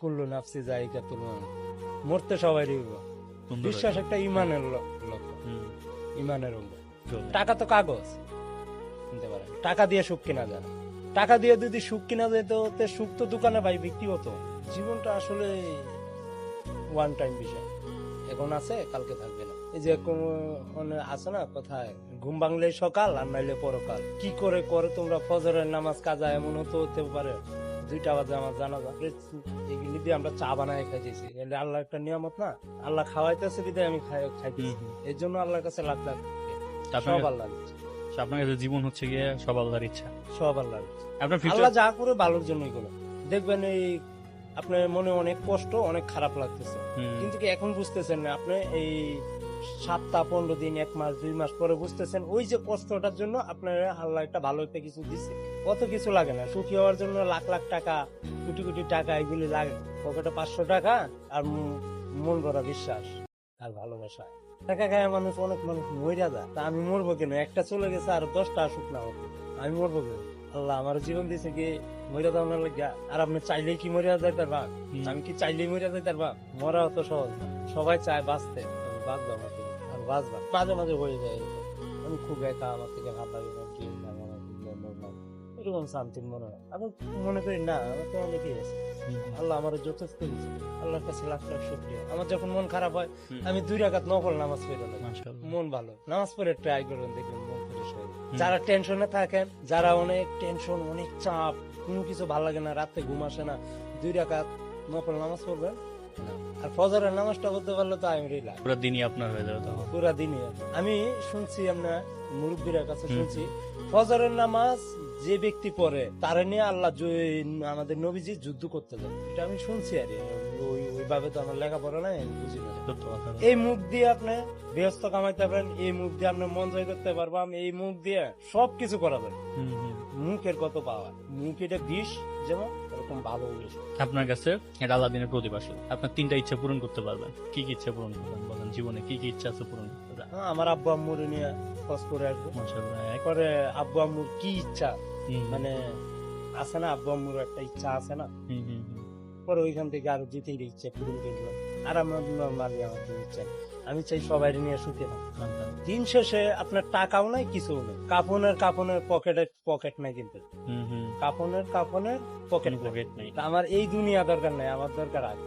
কুল্লু নাফসি জায়গা মরতে সবাই বিশ্বাস একটা ইমানের লক্ষ্য। ইমানের অঙ্গ। টাকা তো কাগজ। কিনতে পারে টাকা দিয়ে সুখ কিনা যায় টাকা দিয়ে যদি সুখ কিনা যেত তে সুখ তো দোকানে ভাই বিক্রি হতো। জীবনটা আসলে ওয়ান টাইম বিষয়। এখন আছে কালকে থাকবে না। এই যে কোন- মানে আছে না কোথায় ঘুম ভাঙলে সকাল আর নাইলে পরকাল। কি করে করে তোমরা ফজরের নামাজ কাজা এমন হতে হতে পারে? দুইটা বাজে আমার জানা যায় এগুলি দিয়ে আমরা চা বানায় খাইতেছি। এটা আল্লাহ একটা নিয়ামত না? আল্লাহ খাওয়াইতেছে বিদায় আমি খাই খাইতেছি। এর জন্য আল্লাহর কাছে লাখ লাখ সব আল্লাহ। আপনার কাছে জীবন হচ্ছে গিয়ে সব আল্লাহর ইচ্ছা। সব আল্লাহ দিচ্ছে। আপনার আল্লাহ যা করে ভালোর জন্যই করে দেখবেন এই আপনার মনে অনেক কষ্ট অনেক খারাপ লাগতেছে। কিন্তু কি এখন বুঝতেছেন না? আপনি এই সাতটা পনেরো দিন এক মাস দুই মাস পরে বুঝতেছেন ওই যে কষ্টটার জন্য আপনার আল্লাহ একটা ভালো একটা কিছু দিচ্ছে কত কিছু লাগে না। সুখী হওয়ার জন্য লাখ লাখ টাকা কোটি কোটি টাকা এগুলি লাগে। পকেটে পাঁচশো টাকা আর মন করা বিশ্বাস আর ভালোবাসা। টাকা খায় মানুষ অনেক মানুষ মরিয়া যায়। তা আমি মরবো কেন? একটা চলে গেছে আর দশটা আসুক না। আমি মরবো কেন? আল্লাহ আমার জীবন দিয়েছে কি মরিয়া দেওয়ার লাগিয়া। আর আপনি চাইলেই কি মরিয়া যায় তার ভাগ আমি কি চাইলেই মরিয়া যাই তার বাপ মরা অত সহজ না। সবাই চায় বাঁচতে। বাঁচবো আমার আর বাঁচবা। মাঝে মাঝে হয়ে যায়। আমি খুব একা আমার থেকে ভালো লাগে না কি এরকম শান্তির মনে হয়। আমি মনে করি না আমার তো অনেকেই আছে। আল্লাহ আমার যথেষ্ট দিয়েছে। আল্লাহর কাছে লাখ লাখ শুক্রিয়া। আমার যখন মন খারাপ হয় আমি দুই রাকাত নকল নামাজ পড়ে মন ভালো। নামাজ পড়ে ট্রাই করুন দেখবেন মন ফ্রেশ হয়ে যারা টেনশনে থাকেন যারা অনেক টেনশন অনেক চাপ কোনো কিছু ভালো লাগে না রাতে ঘুম আসে না দুই রাকাত নকল নামাজ পড়বেন। আর ফজরের নামাজটা করতে পারলে তো আমি রিলা পুরো দিনই আপনার হয়ে যাবে পুরা দিনই। আমি শুনছি আমরা মুরব্বীর কাছে শুনছি ফজরের নামাজ যে ব্যক্তি পড়ে তার নিয়ে আল্লাহ আমাদের নবীজি যুদ্ধ করতে যায় এটা আমি শুনছি আর ওই ওইভাবে তো আমার লেখাপড়া নাই আমি বুঝি না। এই মুখ দিয়ে আপনি ব্যস্ত কামাইতে পারেন এই মুখ দিয়ে আপনি মন জয় করতে পারবেন এই মুখ দিয়ে সব কিছু। মুখের কত পাওয়া? মুখ এটা বিষ যেমন এরকম ভালো বিষ আপনার কাছে এটা আল্লাহ দিনের প্রদীপ আপনার তিনটা ইচ্ছা পূরণ করতে পারবেন। কি কি ইচ্ছা পূরণ করবেন বলেন? জীবনে কি কি ইচ্ছা আছে পূরণ করতে আমার আব্বু আম্মুর নিয়ে খোঁজ করে আসব। আব্বু আম্মুর কি ইচ্ছা? মানে আছে না আব্বু আম্মুর একটা ইচ্ছা আছে না। পরে ওইখান থেকে আরও যেতে ইচ্ছে পূরণ করল আর আমার নর্মালি আমার ইচ্ছা আমি চাই সবাই নিয়ে থাকতে আচ্ছা। দিন শেষে আপনার টাকাও নাই কিছু নেই। কাপনের কাপনের পকেটে পকেট নাই কিন্তু। হুম, হুম। কাপনের কাপনের পকেট পকেট নেই। আমার এই দুনিয়া দরকার নাই আমার দরকার আগে